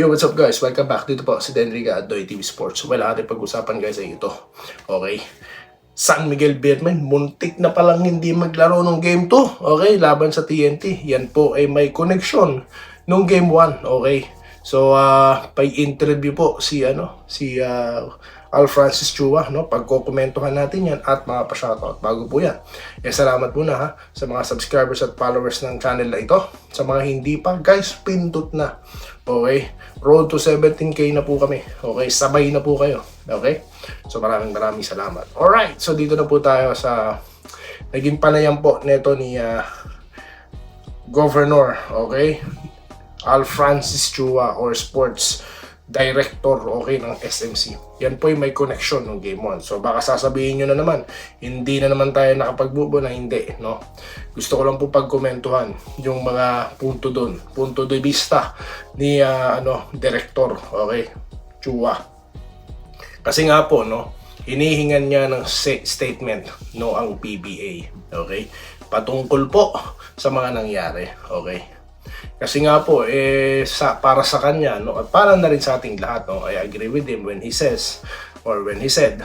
Yo, what's up guys? Welcome back. Dito po si Denriga at Doy TV Sports. Well, ating pag-usapan guys ay ito. Okay? San Miguel Beerman, muntik na palang hindi maglaro ng game 2. Okay? Laban sa TNT. Yan po ay may connection nung game 1. Okay? So, uh, pag-interview po si, ano, si uh, Al Francis Chua, no? Pagkokomentuhan natin yan at mga pa-shoutout bago po yan. Eh, salamat muna ha sa mga subscribers at followers ng channel na ito. Sa mga hindi pa, guys, pindot na. Okay? Road to 17k na po kami. Okay? Sabay na po kayo. Okay? So maraming maraming salamat. Alright, so dito na po tayo sa naging panayam po neto ni ah, Governor, okay? Al Francis Chua or Sports Director, okay, ng SMC. Yan po yung may connection ng Game 1. So baka sasabihin nyo na naman, hindi na naman tayo nakapagbubo na hindi, no? Gusto ko lang po pagkomentuhan yung mga punto doon, punto de vista ni ah, ano, Director, okay? Chua. Kasi nga po, no, hinihingan niya ng statement no ang PBA. Okay? Patungkol po sa mga nangyari. Okay? Kasi nga po, eh, sa, para sa kanya, no, at para na rin sa ating lahat, no, I agree with him when he says, or when he said,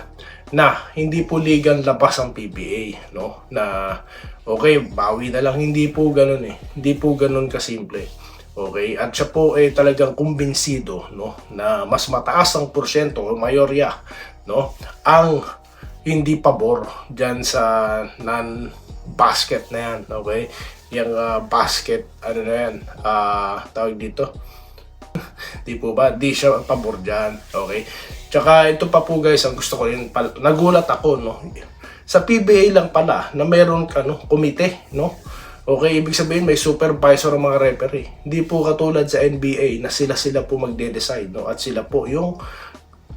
na hindi po legal labas ang PBA, no, na, okay, bawi na lang, hindi po ganun eh, hindi po ganun kasimple. Okay, at siya po ay talagang kumbinsido no? Na mas mataas ang porsyento o mayorya no? Ang hindi pabor diyan sa non basket na yan, okay? Yung ah, basket ano na yan, ah tawag dito. Di po ba? Di siya pabor dyan. Okay? Tsaka ito pa po guys, ang gusto ko rin, nagulat ako, no? Sa PBA lang pala, na meron ka, no? Komite, no? Okay, ibig sabihin may supervisor ang mga referee. Hindi po katulad sa NBA na sila-sila po magde-decide, no? At sila po yung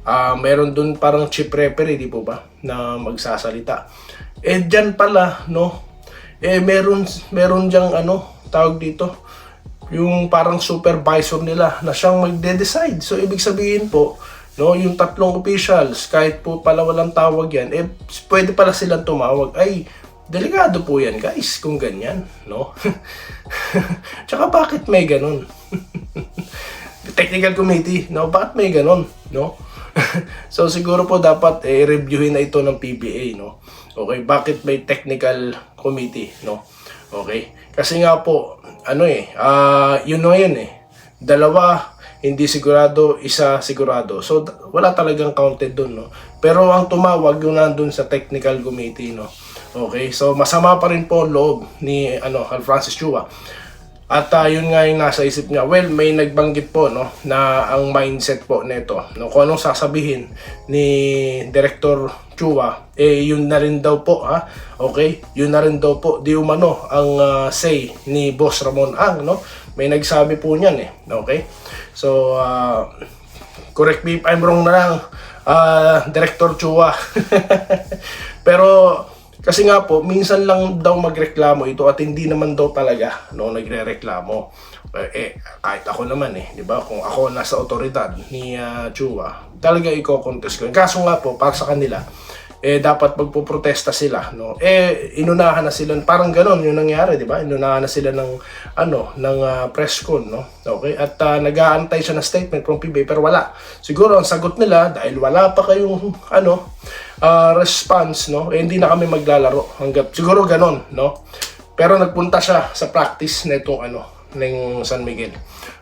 ah meron dun parang chief referee, di po ba? Na magsasalita. Eh, dyan pala, no? Eh, meron, meron diyang ano, tawag dito, yung parang supervisor nila na siyang magde-decide. So, ibig sabihin po, no, yung tatlong officials, kahit po pala walang tawag yan, eh, pwede pala silang tumawag. Ay, delikado po yan, guys, kung ganyan, no? Tsaka bakit may ganun? Technical committee, no? Bakit may ganun, no? so siguro po dapat eh, reviewin na ito ng PBA, no? Okay, bakit may technical committee, no? Okay? Kasi nga po, ano eh, ah yun na yun eh. Dalawa, hindi sigurado, isa sigurado. So, wala talagang counted dun, no? Pero ang tumawag yung nandun sa technical committee, no? Okay, so masama pa rin po ang loob ni ano, Francis Chua. At ah, yun nga yung nasa isip niya. Well, may nagbanggit po no na ang mindset po nito, no kung anong sasabihin ni Director Chua, eh yun na rin daw po ha. Okay? Yun na rin daw po di umano ang ah, say ni Boss Ramon Ang, no? May nagsabi po niyan eh. Okay? So, ah, correct me if I'm wrong na lang, ah, Director Chua. Pero kasi nga po, minsan lang daw magreklamo ito at hindi naman daw talaga no nagrereklamo. Eh, eh, kahit ako naman eh, 'di ba? Kung ako nasa otoridad ni uh, Chua, talaga iko-contest ko. Kaso nga po, para sa kanila, eh dapat magpoprotesta sila, no? Eh inunahan na sila, parang ganoon yung nangyari, 'di ba? Inunahan na sila ng ano, ng ah, press con, no? Okay? At ah, nag-aantay siya ng statement from PBA pero wala. Siguro ang sagot nila dahil wala pa kayong ano, ah, response, no? Eh, hindi na kami maglalaro hanggat siguro ganon, no? Pero nagpunta siya sa practice nitong ano, ng San Miguel.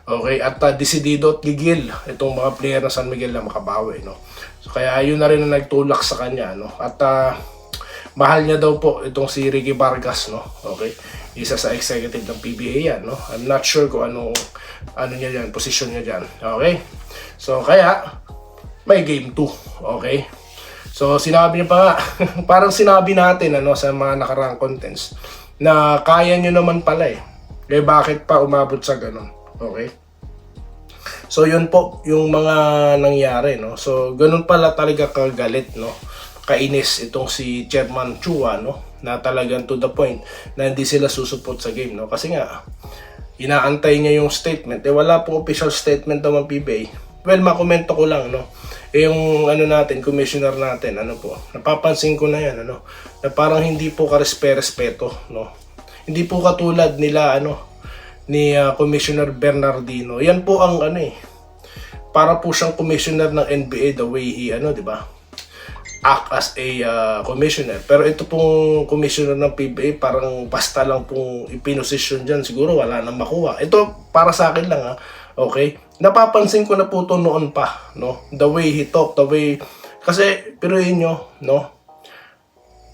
Okay, at uh, desidido at gigil itong mga player ng San Miguel na makabawi, no? So kaya yun na rin ang nagtulak sa kanya, no? At uh, mahal niya daw po itong si Ricky Vargas, no? Okay? Isa sa executive ng PBA yan, no? I'm not sure kung anong ano niya diyan, position niya diyan. Okay? So kaya may game 2, okay? So sinabi niya pa nga, parang sinabi natin ano sa mga nakarang contents na kaya niyo naman pala eh. Eh bakit pa umabot sa ganun? Okay? So yun po yung mga nangyari no. So ganun pala talaga kagalit no. Kainis itong si Chairman Chua no na talagang to the point na hindi sila susuport sa game no kasi nga inaantay niya yung statement eh wala pong official statement daw ng PBA. Well, makomento ko lang no. Eh, yung ano natin, commissioner natin, ano po, napapansin ko na yan, ano, na parang hindi po karespe-respeto, no. Hindi po katulad nila, ano, ni ah, Commissioner Bernardino. Yan po ang ano eh, para po siyang commissioner ng NBA the way he, ano, di ba? act as a uh, commissioner. Pero ito pong commissioner ng PBA, parang basta lang pong ipinosisyon dyan. Siguro wala nang makuha. Ito, para sa akin lang ha. Okay? Napapansin ko na po ito noon pa. No? The way he talked, the way... Kasi, piruin nyo, no?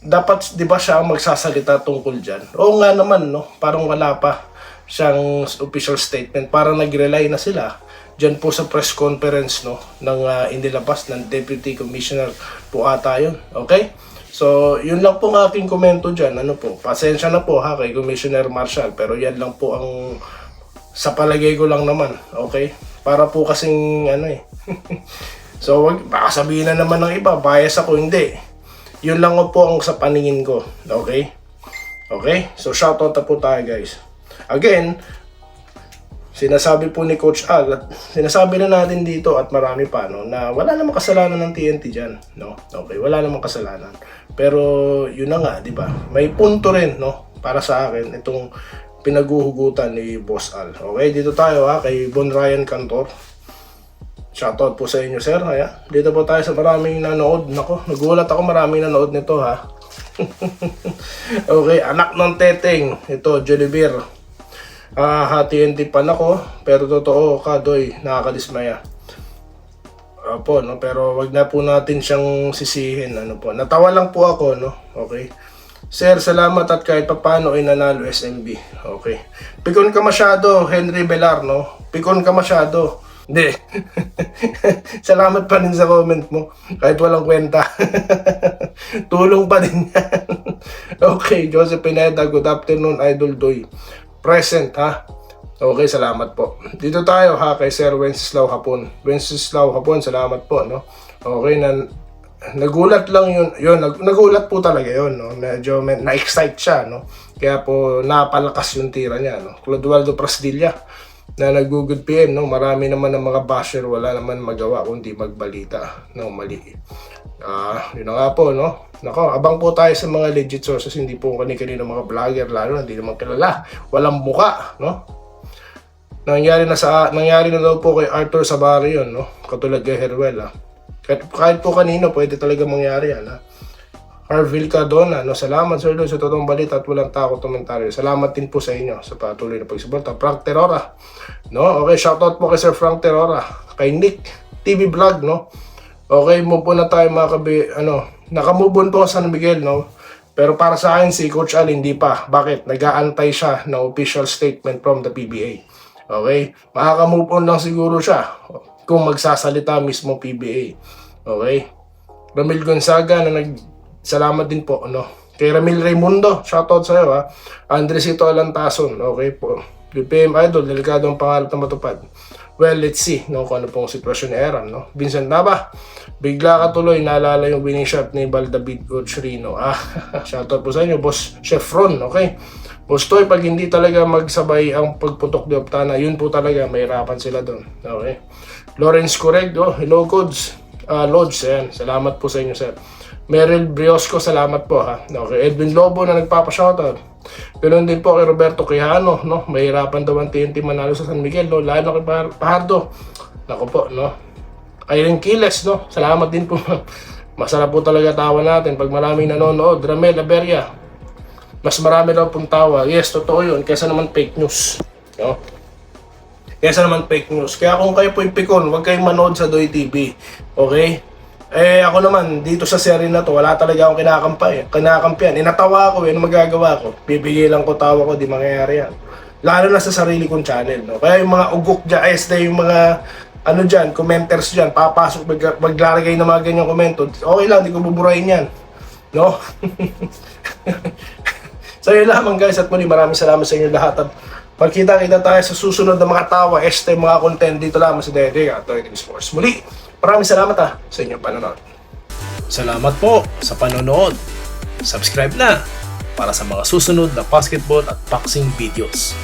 Dapat, di ba siya ang magsasalita tungkol dyan? Oo nga naman, no? Parang wala pa siyang official statement. Parang nag-rely na sila Diyan po sa press conference no ng uh, inilabas ng Deputy Commissioner po ata yun. Okay? So, yun lang po ang aking komento dyan. Ano po, pasensya na po ha kay Commissioner Marshall. Pero yan lang po ang sa palagay ko lang naman. Okay? Para po kasing ano eh. so, wag, baka sabihin na naman ng iba, bias ako, hindi. Yun lang po ang sa paningin ko. Okay? Okay? So, shoutout na po tayo guys. Again, sinasabi po ni Coach Al at sinasabi na natin dito at marami pa no na wala namang kasalanan ng TNT diyan no okay wala namang kasalanan pero yun na nga di ba may punto rin no para sa akin itong pinaguhugutan ni Boss Al okay dito tayo ha kay Bon Ryan Cantor Shoutout po sa inyo, sir. Haya. Dito po tayo sa maraming nanood. Nako, nagulat ako maraming nanood nito, ha. okay, anak ng teteng. Ito, Jolibir. Ah, hati pan ako, pero totoo ka, doy, nakakadismaya. Opo, no, pero wag na po natin siyang sisihin, ano po. Natawa lang po ako, no. Okay. Sir, salamat at kahit papano ay nanalo SMB. Okay. Pikon ka masyado, Henry Belar, no? Pikon ka masyado. Hindi. salamat pa rin sa comment mo. Kahit walang kwenta. Tulong pa din yan. okay, Joseph Pineda, good afternoon, Idol Doy present ha. Okay, salamat po. Dito tayo ha kay Sir Wenceslao Hapon. Wenceslao Hapon, salamat po no. Okay na nagulat lang yun, yun nag, nagulat po talaga yun no. Medyo med, na-excite siya no. Kaya po napalakas yung tira niya no. Clodoaldo Prasdilla na nag-good PM no. Marami naman ng mga basher wala naman magawa kundi magbalita no mali. Ah, uh, yun na nga po no. Nako, abang po tayo sa mga legit sources, hindi po kani-kanino mga vlogger, lalo na hindi naman kilala. Walang muka, no? Nangyari na sa nangyari na daw po kay Arthur Sabari yun, no? Katulad kay Herwell, ha? Kahit, kahit po kanino, pwede talaga mangyari yan, ha? Harville Cardona, no? Salamat Sir Lou sa totoong balita at walang takot komentaryo. Salamat din po sa inyo sa patuloy na pagsuporta. Frank Terora, no? Okay, shoutout po kay Sir Frank Terora. Kay Nick TV Vlog, no? Okay, move po na tayo mga kabi, ano, Nakamove on po sa San Miguel, no? Pero para sa akin, si Coach Al hindi pa. Bakit? Nag-aantay siya ng official statement from the PBA. Okay? Makaka-move on lang siguro siya kung magsasalita mismo PBA. Okay? Ramil Gonzaga na nag salamat din po no kay Ramil Raimundo shoutout sa iyo ha Andresito Alantason okay po BPM Idol delikado ang pangarap na matupad well let's see no kung ano pong sitwasyon ni Eram no Vincent Nava Bigla ka tuloy, naalala yung winning shot ni Baldavid Gochrino. Ah, shoutout po sa inyo, Boss Chef Ron, okay? Boss Toy, pag hindi talaga magsabay ang pagputok ni Optana, yun po talaga, mahirapan sila doon. Okay? Lawrence Corregdo, hello codes. Uh, Lodge, ayan. Salamat po sa inyo, sir. Meryl Briosco, salamat po ha. Okay, Edwin Lobo na nagpapa-shoutout. Ganoon din po kay Roberto Quijano, no? Mahirapan daw ang TNT manalo sa San Miguel, no? Lalo kay Pahardo. Nako po, no? Irene Kiles, no? Salamat din po. Masarap po talaga tawa natin pag maraming nanonood. Ramel Aberia, mas marami daw pong tawa. Yes, totoo yun. Kesa naman fake news. No? Kesa naman fake news. Kaya kung kayo po ipikon, huwag kayong manood sa Doy TV. Okay? Eh, ako naman, dito sa series na to, wala talaga akong kinakampay. Kinakampiyan. Inatawa ko, yun magagawa ko. Bibigay lang ko tawa ko, di mangyayari yan. Lalo na sa sarili kong channel. No? Kaya yung mga ugok dyan, ay, yung mga ano dyan, commenters dyan, papasok, mag, maglalagay ng mga ganyang komento, okay lang, di ko buburahin yan. No? so yun lamang guys, at muli maraming salamat sa inyo lahat. At magkita-kita tayo sa susunod na mga tawa, este mga content dito lamang sa Dede at Sports. Muli, maraming salamat ha sa inyong panonood. Salamat po sa panonood. Subscribe na para sa mga susunod na basketball at boxing videos.